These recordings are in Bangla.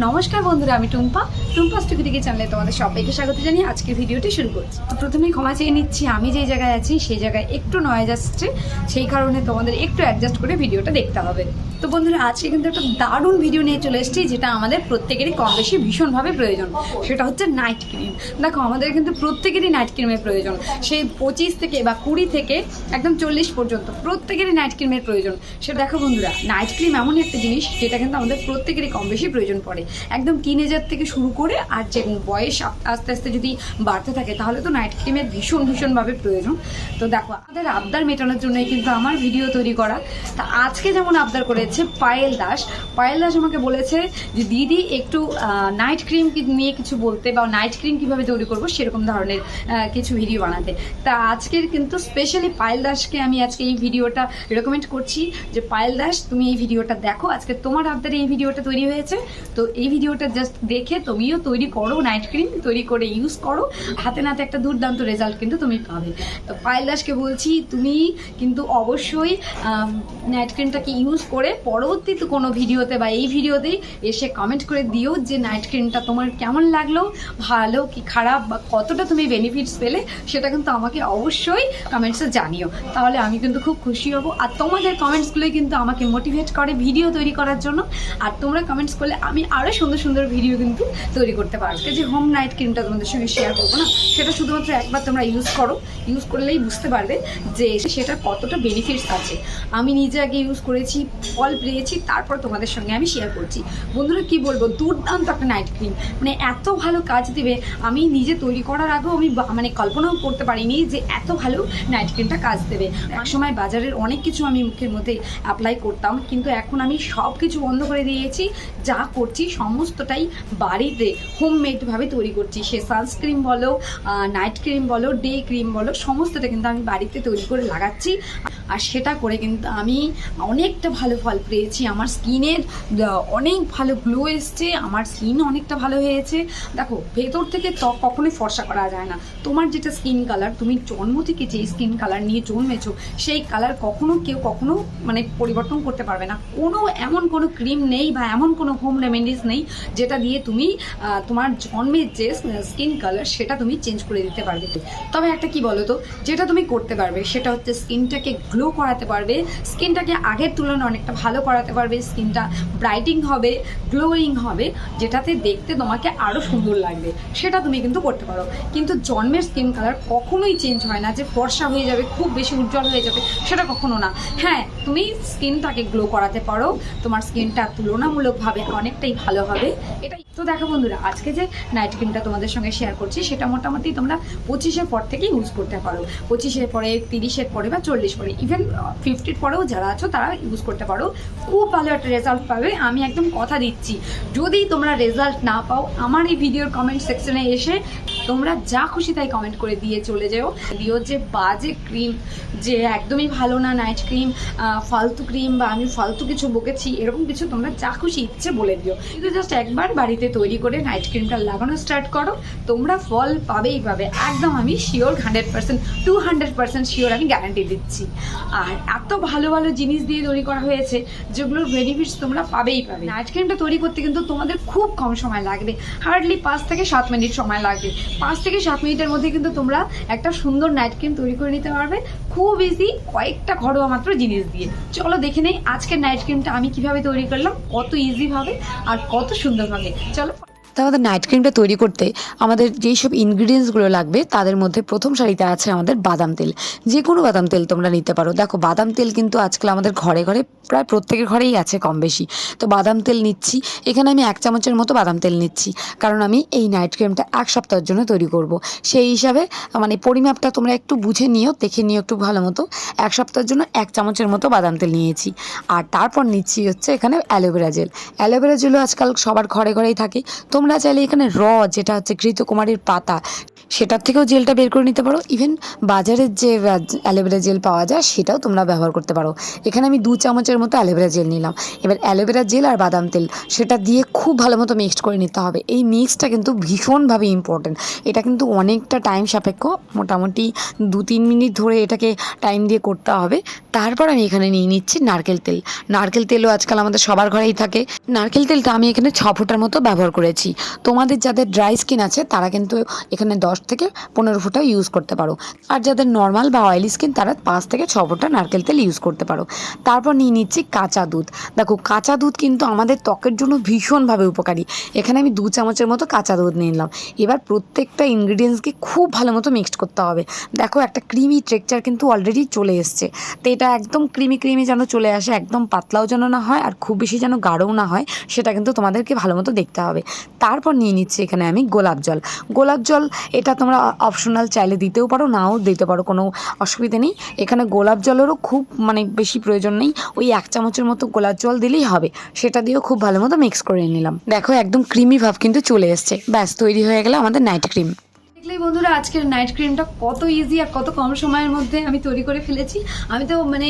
নমস্কার বন্ধুরা, আমি টুম্পা। টুম্পা স্টুকি থেকে চ্যানেলে তোমাদের সবাইকে স্বাগত জানিয়ে আজকে ভিডিওটি শুরু করছি। তো প্রথমেই ক্ষমা চেয়ে নিচ্ছি, আমি যেই জায়গায় আছি, সেই জায়গায় একটু নয়েজ আসছে, সেই কারণে তোমাদের একটু অ্যাডজাস্ট করে ভিডিওটা দেখতে হবে। তো বন্ধুরা, আজকে কিন্তু একটা দারুণ ভিডিও নিয়ে চলে এসেছি, যেটা আমাদের প্রত্যেকেরই কম বেশি ভীষণভাবে প্রয়োজন। সেটা হচ্ছে নাইট ক্রিম দেখো, আমাদের কিন্তু প্রত্যেকেরই নাইট ক্রিমের প্রয়োজন। সেই পঁচিশ থেকে বা কুড়ি থেকে একদম চল্লিশ পর্যন্ত প্রত্যেকেরই নাইট ক্রিমের প্রয়োজন। সেটা দেখো বন্ধুরা নাইট ক্রিম এমন একটা জিনিস, যেটা কিন্তু আমাদের প্রত্যেকেরই কম বেশি প্রয়োজন পড়ে। একদম টিনেজার থেকে শুরু করে, আর যে বয়স আস্তে আস্তে যদি বাড়তে থাকে, তাহলে তো নাইট ক্রিমের ভীষণ, ভীষণভাবে প্রয়োজন। তো দেখো, আমাদের আবদার মেটানোর জন্যই কিন্তু আমার ভিডিও তৈরি করা। তা আজকে যেমন আবদার করেছে পায়েল দাস। পায়েল দাস আমাকে বলেছে যে, দিদি, একটু নাইট ক্রিম নিয়ে কিছু বলতে বা নাইট ক্রিম কীভাবে তৈরি করব সেরকম ধরনের কিছু ভিডিও বানাতে। তা আজকের কিন্তু স্পেশালি পায়েল দাসকে আমি আজকে এই ভিডিওটা রেকমেন্ড করছি যে, পায়েল দাস, তুমি এই ভিডিওটা দেখো। আজকে তোমার আবদারে এই ভিডিওটা তৈরি হয়েছে। তো এই ভিডিওটা জাস্ট দেখে তুমিও তৈরি করো নাইট ক্রিম তৈরি করে ইউজ করো। হাতে নাতে একটা দুর্দান্ত রেজাল্ট কিন্তু তুমি পাবে। তো পায়েল দাসকে বলছি, তুমি কিন্তু অবশ্যই নাইট ক্রিমটাকে ইউজ করে পরবর্তীতে কোনো ভিডিওতে বা এই ভিডিওতেই এসে কমেন্ট করে দিও যে নাইট ক্রিমটা তোমার কেমন লাগল, ভালো কি খারাপ বা কতটা তুমি বেনিফিটস পেলে সেটা কিন্তু আমাকে অবশ্যই কমেন্টসে জানিও। তাহলে আমি কিন্তু খুব খুশি হব। আর তোমাদের কমেন্টসগুলোই কিন্তু আমাকে মোটিভেট করে ভিডিও তৈরি করার জন্য। আর তোমরা কমেন্টস করলে আমি আরও সুন্দর সুন্দর ভিডিও কিন্তু তৈরি করতে পারব। যে হোম নাইট ক্রিমটা তোমাদের সঙ্গে শেয়ার করব না, সেটা শুধুমাত্র একবার তোমরা ইউজ করো। ইউজ করলেই বুঝতে পারবে যে সেটা কতটা বেনিফিটস আছে। আমি নিজে আগে ইউজ করেছি ফল পেয়েছি, তারপর তোমাদের সঙ্গে আমি শেয়ার করছি। বন্ধুরা, কি বলব? দুর্দান্ত একটা নাইট ক্রিম মানে এত ভালো কাজ দেবে। আমি নিজে তৈরি করার আগেও আমি মানে কল্পনাও করতে পারিনি যে এত ভালো নাইট ক্রিমটা কাজ দেবে। এক সময় বাজারের অনেক কিছু আমি মুখের মধ্যে অ্যাপ্লাই করতাম, কিন্তু এখন আমি সব কিছু বন্ধ করে দিয়েছি। যা করছি, সমস্তটাই বাড়িতে হোমমেডভাবে তৈরি করছি। সে সানস্ক্রিন বলো নাইট ক্রিম বলো ডে ক্রিম বলো, সমস্তটা কিন্তু আমি বাড়িতে তৈরি করে লাগাচ্ছি। আর সেটা করে কিন্তু আমি অনেকটা ভালো ফল পেয়েছি। আমার স্কিনের অনেক ভালো গ্লো এসছে। আমার স্কিন অনেকটা ভালো হয়েছে। দেখো, ভেতর থেকে ত্বক কখনোই ফর্সা করা যায় না। তোমার যেটা স্কিন কালার তুমি জন্ম থেকে যে স্কিন কালার নিয়ে জন্মেছো, সেই কালার কখনো কেউ কখনো মানে পরিবর্তন করতে পারবে না। কোনো এমন কোনো ক্রিম নেই বা এমন কোনো হোম রেমেডিস নেই যেটা দিয়ে তুমি তোমার জন্মের যে স্কিন কালার সেটা তুমি চেঞ্জ করে দিতে পারবে। তবে একটা কি বলো তো যেটা তুমি করতে পারবে, সেটা হচ্ছে স্কিনটাকে গ্লো করাতে পারবে। স্কিনটাকে আগের তুলনায় অনেকটা ভালো করাতে পারবে স্কিনটা ব্রাইটিং হবে গ্লোয়িং হবে, যেটাতে দেখতে তোমাকে আরও সুন্দর লাগবে। সেটা তুমি কিন্তু করতে পারো। কিন্তু জন্মের স্কিন কালার কখনোই চেঞ্জ হয় না যে ফর্সা হয়ে যাবে, খুব বেশি উজ্জ্বল হয়ে যাবে, সেটা কখনো না। হ্যাঁ তুমি স্কিনটাকে গ্লো করাতে পারো, তোমার স্কিনটা তুলনামূলকভাবে অনেকটাই ভালো হবে। এটাই। তো দেখো বন্ধুরা, আজকে যে নাইট ক্রিমটা তোমাদের সঙ্গে শেয়ার করছি, সেটা মোটামুটি তোমরা পঁচিশের পর থেকে ইউজ করতে পারো। পঁচিশের পরে, তিরিশের পরে বা চল্লিশ পরে ইভেন ফিফটির পরেও যারা আছো, তারা ইউজ করতে পারো। খুব ভালো একটা রেজাল্ট পাবে, আমি একদম কথা দিচ্ছি। যদি তোমরা রেজাল্ট না পাও, আমার এই ভিডিওর কমেন্ট সেকশনে এসে তোমরা যা খুশি তাই কমেন্ট করে দিয়ে চলে যাও। দিও যে বাজে ক্রিম যে একদমই ভালো না নাইট ক্রিম ফালতু ক্রিম বা আমি ফালতু কিছু বকেছি, এরকম কিছু তোমরা যা খুশি ইচ্ছে বলে দিও। কিন্তু জাস্ট একবার বাড়িতে তৈরি করে নাইট ক্রিমটা লাগানো স্টার্ট করো, তোমরা ফল পাবেই পাবে। একদম আমি sure hundred percent two hundred percent sure আমি গ্যারান্টি দিচ্ছি। আর এত ভালো ভালো জিনিস দিয়ে তৈরি করা হয়েছে, যেগুলোর বেনিফিটস তোমরা পাবেই পাবে। নাইট ক্রিমটা তৈরি করতে কিন্তু তোমাদের খুব কম সময় লাগবে। হার্ডলি পাঁচ থেকে সাত মিনিট সময় লাগবে। পাঁচ থেকে সাত মিনিটের মধ্যে কিন্তু তোমরা একটা সুন্দর নাইট ক্রিম তৈরি করে নিতে পারবে। খুব ইজি কয়েকটা ঘরোয়া মাত্র জিনিস দিয়ে। চলো দেখে নেই আজকের নাইট ক্রিমটা আমি কীভাবে তৈরি করলাম, কত ইজি ভাবে আর কত সুন্দর ভাবে চলো তো আমাদের নাইট ক্রিমটা তৈরি করতে আমাদের যেই সব ইনগ্রিডিয়েন্টসগুলো লাগবে, তাদের মধ্যে প্রথম সারিতে আছে আমাদের বাদাম তেল। যে কোনো বাদাম তেল তোমরা নিতে পারো। দেখো, বাদাম তেল কিন্তু আজকাল আমাদের ঘরে ঘরে প্রায় প্রত্যেকের ঘরেই আছে কম বেশি তো বাদাম তেল নিচ্ছি। এখানে আমি এক চামচের মতো বাদাম তেল নিচ্ছি। কারণ আমি এই নাইট ক্রিমটা এক সপ্তাহের জন্য তৈরি করব। সেই হিসাবে মানে পরিমাপটা তোমরা একটু বুঝে নিও, দেখে নিও একটু ভালো মতো। এক সপ্তাহের জন্য এক চামচের মতো বাদাম তেল নিয়েছি। আর তারপর নিচ্ছি হচ্ছে এখানে অ্যালোভেরা জেল অ্যালোভেরা জেলও আজকাল সবার ঘরে ঘরেই থাকে। তোমরা তোমরা চাইলে এখানে র যেটা হচ্ছে ঘৃতকুমারীর পাতা সেটার থেকেও জেলটা বের করে নিতে পারো। ইভেন বাজারের যে অ্যালোভেরা জেল পাওয়া যায়, সেটাও তোমরা ব্যবহার করতে পারো। এখানে আমি দু চামচের মতো অ্যালোভেরা জেল নিলাম। এবার অ্যালোভেরা জেল আর বাদাম তেল, সেটা দিয়ে খুব ভালো মতো মিক্সড করে নিতে হবে। এই মিক্সটা কিন্তু ভীষণভাবে ইম্পর্টেন্ট এটা কিন্তু অনেকটা টাইম সাপেক্ষ। মোটামুটি দু তিন মিনিট ধরে এটাকে টাইম দিয়ে করতে হবে। তারপর আমি এখানে নিয়ে নিচ্ছি নারকেল তেল। নারকেল তেলও আজকাল আমাদের সবার ঘরেই থাকে। নারকেল তেলটা আমি এখানে ছ ফুটার মতো ব্যবহার করেছি। তোমাদের যাদের ড্রাই স্কিন আছে, তারা কিন্তু এখানে দশ থেকে পনেরো ফুটাও ইউজ করতে পারো। আর যাদের নর্মাল বা অয়েলি স্কিন তারা পাঁচ থেকে ছ ফুটা নারকেল তেল ইউজ করতে পারো। তারপর নিয়ে নিচ্ছি কাঁচা দুধ। দেখো, কাঁচা দুধ কিন্তু আমাদের ত্বকের জন্য ভীষণভাবে উপকারী। এখানে আমি দু চামচের মতো কাঁচা দুধ নিয়ে নিলাম। এবার প্রত্যেকটা ইনগ্রিডিয়েন্টসকে খুব ভালো মতো মিক্সড করতে হবে। দেখো, একটা ক্রিমি টেক্সচার কিন্তু অলরেডি চলে এসছে। তো এটা একদম ক্রিমি ক্রিমি যেন চলে আসে, একদম পাতলাও যেন না হয়, আর খুব বেশি যেন গাঢ়ও না হয়, সেটা কিন্তু তোমাদেরকে ভালো মতো দেখতে হবে। তারপর নিয়ে নিচ্ছি এখানে আমি গোলাপ জল। গোলাপ জল এটা তোমরা অপশনাল চাইলে দিতেও পারো, নাও দিতে পারো, কোনো অসুবিধে নেই। এখানে গোলাপ জলেরও খুব মানে বেশি প্রয়োজন নেই। ওই এক চামচের মতো গোলাপ জল দিলেই হবে। সেটা দিয়েও খুব ভালো মতো মিক্স করে নিলাম। দেখো একদম ক্রিমি ভাব কিন্তু চলে এসছে। ব্যাস, তৈরি হয়ে গেল আমাদের নাইট ক্রিম দেখলেই বন্ধুরা, আজকের নাইট ক্রিমটা কত ইজি আর কত কম সময়ের মধ্যে আমি তৈরি করে ফেলেছি। আমি তো মানে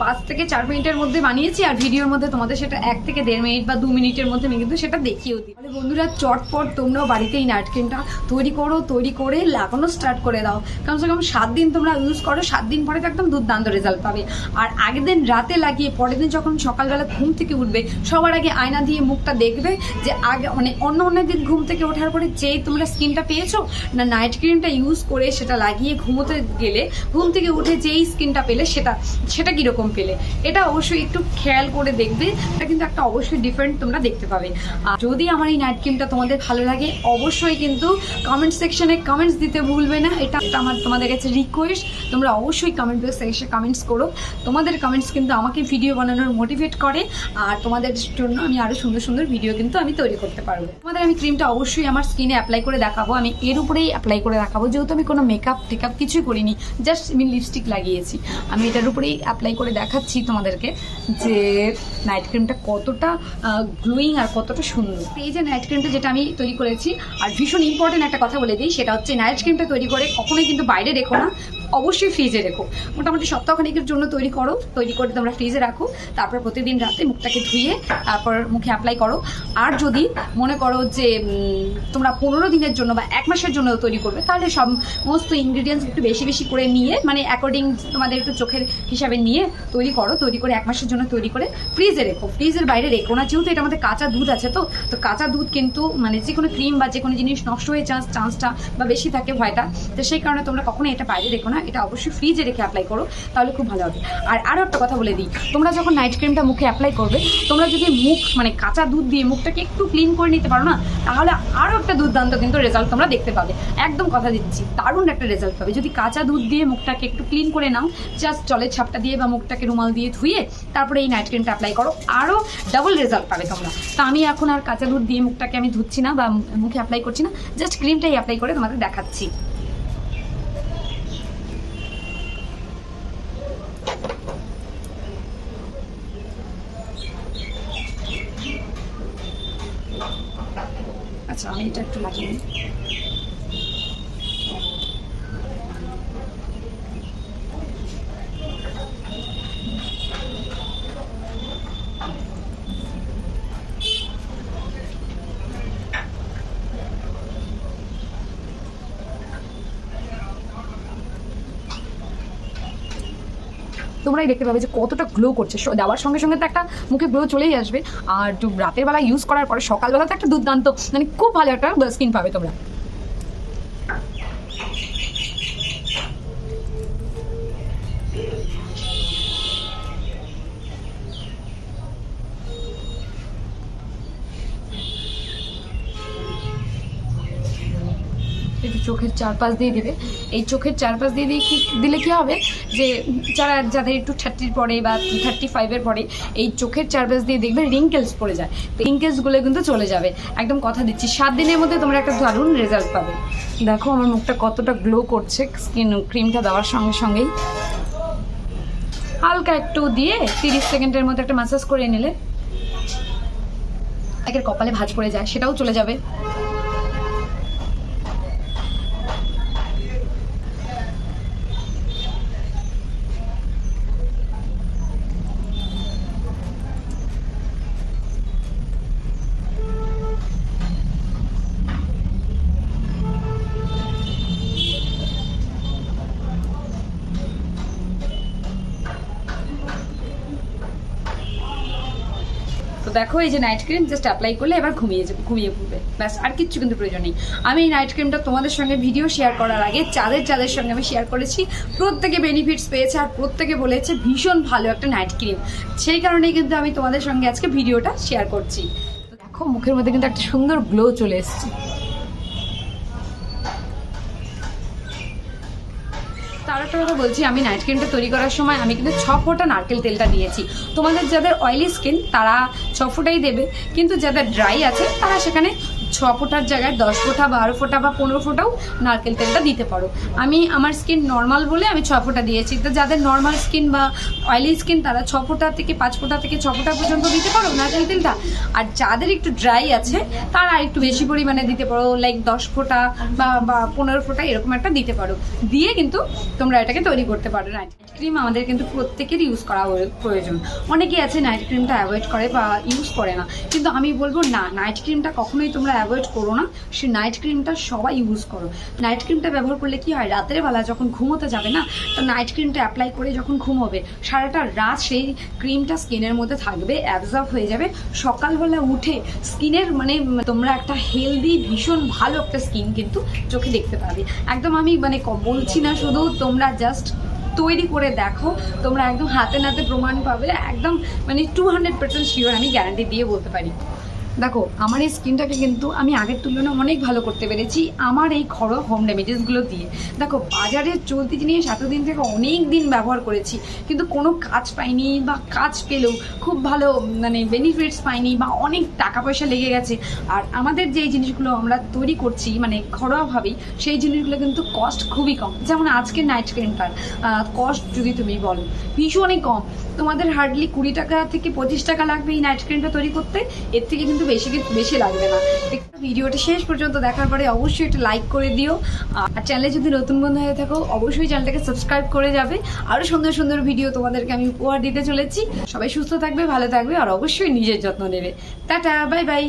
পাঁচ থেকে চার মিনিটের মধ্যে বানিয়েছি আর ভিডিওর মধ্যে তোমাদের সেটা এক থেকে দেড় মিনিট বা দু মিনিটের মধ্যে আমি কিন্তু সেটা দেখিয়েও দিই। তাহলে বন্ধুরা, চটপট তোমরাও বাড়িতে এই নাইট ক্রিমটা তৈরি করো, তৈরি করে লাগানো স্টার্ট করে দাও। কমসে কম সাত দিন তোমরা ইউজ করো, সাত দিন পরে তো একদম দুর্দান্ত রেজাল্ট পাবে। আর আগের দিন রাতে লাগিয়ে পরের দিন যখন সকালবেলা ঘুম থেকে উঠবে, সবার আগে আয়না দিয়ে মুখটা দেখবে যে আগে মানে অন্য অন্য দিন ঘুম থেকে ওঠার পরে যেই তোমরা স্কিনটা পেয়েছ না নাইট ক্রিমটা ইউজ করে সেটা লাগিয়ে ঘুমোতে গেলে, ঘুম থেকে উঠে যেই স্কিনটা পেলে সেটা সেটা কীরকম পেলে? এটা অবশ্যই একটু খেয়াল করে দেখবে। এটা কিন্তু একটা অবশ্যই ডিফারেন্ট তোমরা দেখতে পাবে। আর যদি আমার এই নাইট ক্রিমটা তোমাদের ভালো লাগে, অবশ্যই কিন্তু কমেন্ট সেকশনে কমেন্টস দিতে ভুলবে না। এটা আমার, তোমাদের কাছে রিকোয়েস্ট তোমরা অবশ্যই কমেন্ট বক্সে কমেন্টস করো। তোমাদের কমেন্টস কিন্তু আমাকে ভিডিও বানানোর মোটিভেট করে। আর তোমাদের জন্য আমি আরও সুন্দর সুন্দর ভিডিও কিন্তু আমি তৈরি করতে পারব। তোমাদের আমি ক্রিমটা অবশ্যই আমার স্কিনে অ্যাপ্লাই করে দেখাবো। আমি এর উপরেই অ্যাপ্লাই করে রাখাবো। যেহেতু আমি কোনো মেকআপ টেকআপ কিছুই করিনি জাস্ট আমি লিপস্টিক লাগিয়েছি। আমি এটার উপরেই অ্যাপ্লাই করে দেখাচ্ছি তোমাদেরকে যে নাইট ক্রিমটা কতটা গ্লোয়িং আর কতটা সুন্দর। এই যে নাইট ক্রিমটা যেটা আমি তৈরি করেছি, আর ভীষণ ইম্পর্টেন্ট একটা কথা বলে দিই, সেটা হচ্ছে নাইট ক্রিমটা তৈরি করে কখনোই কিন্তু বাইরে রেখো না। অবশ্যই ফ্রিজে রেখো। মোটামুটি সপ্তাহখানিকের জন্য তৈরি করো। তৈরি করে তোমরা ফ্রিজে রাখো। তারপর প্রতিদিন রাতে মুখটাকে ধুয়ে তারপর মুখে অ্যাপ্লাই করো। আর যদি মনে করো যে তোমরা পনেরো দিনের জন্য বা এক মাসের জন্য তৈরি করবে, তাহলে সমস্ত ইনগ্রিডিয়েন্টস একটু বেশি বেশি করে নিয়ে মানে অ্যাকর্ডিং তোমাদের একটু চোখের হিসাবে নিয়ে তৈরি করো। তৈরি করে এক মাসের জন্য তৈরি করে ফ্রিজে রেখো। ফ্রিজের বাইরে রেখো না। যেহেতু এটা আমাদের কাঁচা দুধ আছে তো তো কাঁচা দুধ কিন্তু মানে যে কোনো ক্রিম বা যে কোনো জিনিস নষ্ট হয়ে চান্স চান্সটা বা বেশি থাকে ভয়টা, তো সেই কারণে তোমরা কখনো এটা বাইরে রেখো না। এটা অবশ্যই ফ্রিজে রেখে অ্যাপ্লাই করো, তাহলে খুব ভালো হবে। আর আরও একটা কথা বলে দিই, তোমরা যখন নাইট ক্রিমটা মুখে অ্যাপ্লাই করবে, তোমরা যদি মুখ মানে কাঁচা দুধ দিয়ে মুখটাকে একটু ক্লিন করে নিতে পারো না, তাহলে আরও একটা দুর্দান্ত কিন্তু রেজাল্ট তোমরা দেখতে পাবে। একদম কথা দিচ্ছি, দারুণ একটা রেজাল্ট পাবে। যদি কাঁচা দুধ দিয়ে মুখটাকে একটু ক্লিন করে নাও জাস্ট জলের ছাপটা দিয়ে বা মুখটাকে রুমাল দিয়ে ধুয়ে, তারপরে এই নাইট ক্রিমটা অ্যাপ্লাই করো আরও ডাবল রেজাল্ট পাবে তোমরা। তো আমি এখন আর কাঁচা দুধ দিয়ে মুখটাকে আমি ধুচ্ছি না বা মুখে অ্যাপ্লাই করছি না জাস্ট ক্রিমটাই অ্যাপ্লাই করে তোমাদের দেখাচ্ছি আচ্ছা আমি এটা একটু লাগিয়ে তোমরাই দেখতে পাবে যে কতটা গ্লো করছে। দেওয়ার সঙ্গে সঙ্গে তো একটা মুখে গ্লো চলেই আসবে। আর রাতের বেলা ইউজ করার পরে সকালবেলা তো একটা দুর্দান্ত মানে খুব ভালো একটা স্কিন পাবে তোমরা। চোখের চারপাশ দিয়ে দিবে। এই চোখের চারপাশ দিয়ে দিয়ে দিলে কি হবে? যে যারা, যাদের একটু থার্টির পরে বা থার্টি ফাইভের পরে, এই চোখের চারপাশ দিয়ে দেখবে রিঙ্কেলস পড়ে যায়। তো রিঙ্কেলসগুলো কিন্তু চলে যাবে। একদম কথা দিচ্ছি, সাত দিনের মধ্যে তোমরা একটা দারুণ রেজাল্ট পাবে। দেখো আমার মুখটা কতটা গ্লো করছে স্কিন ক্রিমটা দেওয়ার সঙ্গে সঙ্গেই। হালকা একটু দিয়ে তিরিশ সেকেন্ডের মধ্যে একটা ম্যাসাজ করে নিলে। একের কপালে ভাঁজ পড়ে যায়, সেটাও চলে যাবে। তো দেখো, এই যে নাইট ক্রিম জাস্ট অ্যাপ্লাই করলে এবার ঘুমিয়ে যাবে, ঘুমিয়ে পড়বে। ব্যাস, আর কিচ্ছু কিন্তু প্রয়োজন নেই। আমি এই নাইট ক্রিমটা তোমাদের সঙ্গে ভিডিও শেয়ার করার আগে চাঁদের চাঁদের সঙ্গে আমি শেয়ার করেছি, প্রত্যেকে বেনিফিটস পেয়েছে আর প্রত্যেকে বলেছে ভীষণ ভালো একটা নাইট ক্রিম সেই কারণেই কিন্তু আমি তোমাদের সঙ্গে আজকে ভিডিওটা শেয়ার করছি। দেখো, মুখের মধ্যে কিন্তু একটা সুন্দর গ্লো চলে এসেছে। তার একটা কথা বলছি, আমি নাইট ক্রিমটা তৈরি করার সময় আমি কিন্তু ছ ফোঁটা নারকেল তেলটা দিয়েছি। তোমাদের যাদের অয়েলি স্কিন তারা ছ ফোঁটাই দেবে, কিন্তু যাদের ড্রাই আছে, তারা সেখানে ছ ফোঁটার জায়গায় দশ ফোঁটা, বারো ফোঁটা বা পনেরো ফোঁটাও নারকেল তেলটা দিতে পারো। আমি আমার স্কিন নর্মাল বলে আমি ছ ফোঁটা দিয়েছি। তো যাদের নর্মাল স্কিন বা অয়েলি স্কিন, তারা ছ ফোঁটা থেকে পাঁচ ফোঁটা থেকে ছ ফোঁটা পর্যন্ত দিতে পারো নারকেল তেলটা। আর যাদের একটু ড্রাই আছে, তারা একটু বেশি পরিমাণে দিতে পারো লাইক দশ ফোঁটা বা পনেরো ফোঁটা এরকম একটা দিতে পারো। দিয়ে কিন্তু তোমরা এটাকে তৈরি করতে পারো। নাইট ক্রিম আমাদের কিন্তু প্রত্যেকেরই ইউজ করা প্রয়োজন। অনেকে আছে নাইট ক্রিমটা অ্যাভয়েড করে বা ইউজ করে না। কিন্তু আমি বলব না নাইট ক্রিমটা কখনোই তোমরা অ্যাভয়েড করো না। সে নাইট ক্রিমটা সবাই ইউজ করো। নাইট ক্রিমটা ব্যবহার করলে কি হয়? রাতের বেলা যখন ঘুমোতে যাবে না, তো নাইট ক্রিমটা অ্যাপ্লাই করে যখন ঘুমোবে, সারাটা রাত সেই ক্রিমটা স্কিনের মধ্যে থাকবে অ্যাবজর্ব হয়ে যাবে। সকালবেলা উঠে স্কিনের মানে তোমরা একটা হেলদি ভীষণ ভালো একটা স্কিন কিন্তু চোখে দেখতে পাবে। একদম আমি মানে বলছি না শুধু তোমরা জাস্ট তৈরি করে দেখো, তোমরা একদম হাতে নাতে প্রমাণ পাবে। একদম মানে টু হান্ড্রেড পার্সেন্ট শিওর আমি গ্যারান্টি দিয়ে বলতে পারি। দেখো, আমার এই স্কিনটাকে কিন্তু আমি আগের তুলনায় অনেক ভালো করতে পেরেছি আমার এই ঘরোয়া হোম রেমেডিসগুলো দিয়ে। দেখো, বাজারে চলতি জিনিস এতদিন থেকে অনেক দিন ব্যবহার করেছি, কিন্তু কোনো কাজ পাইনি বা কাজ পেলেও খুব ভালো মানে বেনিফিটস পাইনি বা অনেক টাকা পয়সা লেগে গেছে। আর আমাদের যে জিনিসগুলো আমরা তৈরি করছি মানে ঘরোয়াভাবেই, সেই জিনিসগুলো কিন্তু কস্ট খুবই কম। যেমন আজকের নাইট ক্রিমটার কস্ট যদি তুমি বলো, ভীষণই কম। তোমাদের হার্ডলি কুড়ি টাকা থেকে পঁচিশ টাকা লাগবে এই নাইট ক্রিমটা তৈরি করতে, এর থেকে কিন্তু বেশি বেশি লাগবে না। ভিডিওটা শেষ পর্যন্ত দেখার পরে অবশ্যই একটা লাইক করে দিও। আর চ্যানেলে যদি নতুন বন্ধু হয়ে থাকো, অবশ্যই চ্যানেলটাকে সাবস্ক্রাইব করে যাবে। আরও সুন্দর সুন্দর ভিডিও তোমাদেরকে আমি উপহার দিতে চলেছি। সবাই সুস্থ থাকবে, ভালো থাকবে, আর অবশ্যই নিজের যত্ন নেবে। Tata bye bye